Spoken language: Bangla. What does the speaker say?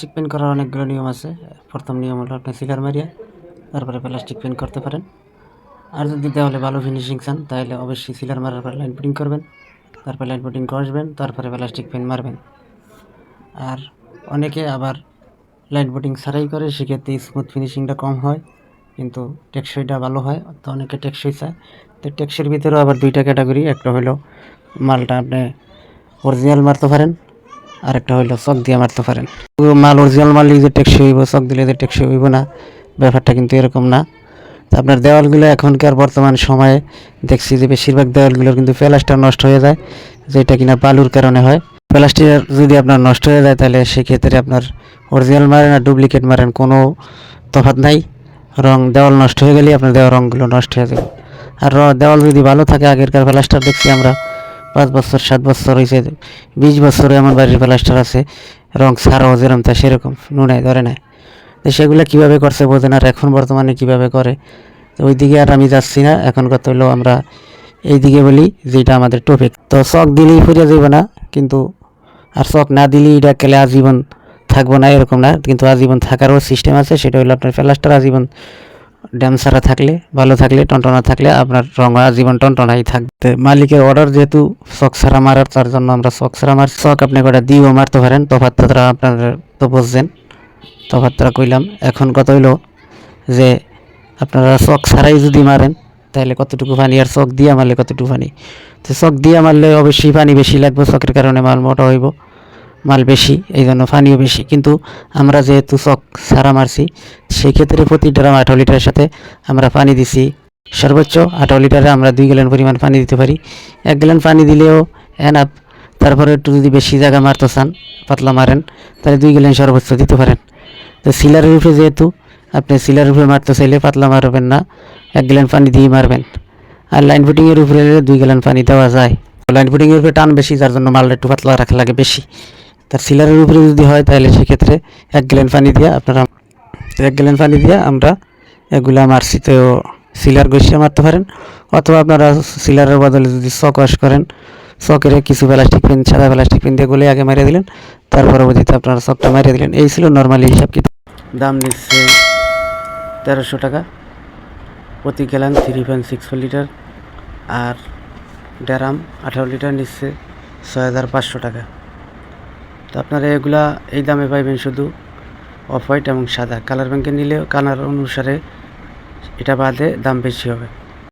প্লাস্টিক পেন্ট করার অনেকগুলো নিয়ম আছে। প্রথম নিয়ম হলো আপনি সিলার মারিয়া, তারপরে প্লাস্টিক পেন্ট করতে পারেন। আর যদি দেওয়ালে ভালো ফিনিশিং চান, তাহলে অবশ্যই সিলার মারার পর লাইন পুটিং করবেন। তারপরে লাইন পুটিং কষবেন তারপরে প্লাস্টিক পেন্ট মারবেন। আর অনেকে আবার লাইন পুটিং ছাড়াই করে, সেক্ষেত্রে স্মুথ ফিনিশিংটা কম হয়, কিন্তু টেকসইটা ভালো হয়। তো অনেকে টেকসই চায়। তো টেকসইয়ের ভিতরেও আবার দুইটা ক্যাটাগরি একটা হলো মালটা আপনি অরিজিনাল মারতে পারেন আর একটা হইল চক দিয়ে মারতে পারেন। মাল অরিজিনাল মারলে যে টেকসই হইব, চক দিলে যে টেকসই হইব না, ব্যাপারটা কিন্তু এরকম না। তো আপনার দেওয়ালগুলো এখনকার বর্তমান সময়ে দেখছি যে বেশিরভাগ দেওয়ালগুলোর কিন্তু প্লাস্টার নষ্ট হয়ে যায়, যেটা কিনা বালুর কারণে হয়। প্লাস্টার যদি আপনার নষ্ট হয়ে যায়, তাহলে সেক্ষেত্রে আপনার অরিজিনাল মারেন আর ডুপ্লিকেট মারেন কোনো তফাৎ নাই। রং দেওয়াল নষ্ট হয়ে গেলেই আপনার দেওয়াল রঙগুলো নষ্ট হয়ে যাবে। আর দেওয়াল যদি ভালো থাকে, আগেরকার প্লাস্টার দেখছি আমরা পাঁচ বছর, সাত বছর হয়েছে বিশ বছরে আমার বাড়ির প্লাস্টার আছে, রং ছাড়াও যেরকম তা সেরকম নুনায় ধরে নেয়। তো সেগুলো কীভাবে করছে বোঝেন আর এখন বর্তমানে কীভাবে করে? তো ওই দিকে আর আমি যাচ্ছি না, এখন কত হলো আমরা এই দিকে বলি, যেটা আমাদের টপিক তো শখ দিলেই ফুরিয়ে যাবে না, কিন্তু আর শখ না দিলেই এটা কেলে আজীবন থাকব না, এরকম না। কিন্তু আজীবন থাকারও সিস্টেম আছে, সেটা হলো আপনার প্লাস্টার আজীবন ড্যাম ছাড়া থাকলে, ভালো থাকলে, টনটনা থাকলে আপনার রঙ জীবন টনটনাই থাকবে। মালিকের অর্ডার যেহেতু শখ ছাড়া মারার, তার জন্য আমরা শখ ছাড়া মার শখ আপনি কটা দিয়েও মারতে পারেন তফাতটা আপনার তো বুঝছেন। তফাতটা কইলাম, এখন কত হইল যে আপনারা শখ ছাড়াই যদি মারেন, তাহলে কতটুকু পানি আর চক দিয়ে মারলে কতটুকু পানি? তো চক দিয়ে মারলে অবশ্যই পানি বেশি লাগবে চকের কারণে মাল মোটা হইব। মাল বেশি, এই জন্য পানিও বেশি। কিন্তু আমরা যেহেতু চক ছাড়া মারছি সেই ক্ষেত্রে প্রতি ড্রাম আঠারো লিটারের সাথে আমরা পানি দিছি। সর্বোচ্চ আঠারো লিটারে আমরা দুই গ্যালন পরিমাণ পানি দিতে পারি। এক গ্যালন পানি দিলেও এনাফ তারপরে একটু যদি বেশি জায়গা মারতে চান, পাতলা মারেন, তাহলে দুই গ্যালন সর্বোচ্চ দিতে পারেন। তো সিলারের উপরে যেহেতু, আপনি সিলারের উপরে মারতে চাইলে পাতলা মারবেন না, এক গ্যালন পানি দিয়ে মারবেন। আর লাইন ফুটিংয়ের উপরে দুই গ্যালন পানি দেওয়া যায়। লাইন ফুটিংয়ের উপরে টান বেশি, যার জন্য মালটা একটু পাতলা রাখা লাগে বেশি। তার সিলারের উপরে যদি হয় তাহলে সেক্ষেত্রে এক গ্যালন পানি দিয়ে আপনারা এক গ্যালেন পানি দিয়ে আমরা এগুলা মারছি তো সিলার গসিয়ে মারতে পারেন। অথবা আপনারা সিলারের বদলে যদি চক ওয়াশ করেন চকের কিছু প্লাস্টিক পেন সাদা প্লাস্টিক পেন দিয়ে গুলে আগে মারিয়ে দিলেন, তার পরবর্তীতে আপনারা চকটা মারিয়ে দিলেন। এই ছিল নর্মালি হিসাব কিতাব। দাম নিচ্ছে তেরোশো টাকা। প্রতি gallon three point six four litre আর ড্যারাম আঠারো লিটার নিচ্ছে ছয় হাজার পাঁচশো টাকা। তো আপনারা এগুলা এই দামে পাইবেন শুধু অফ হোয়াইট এবং সাদা। কালার ব্যাংকে নিলেও কালার অনুসারে এটা বাদে দাম বেশি হবে।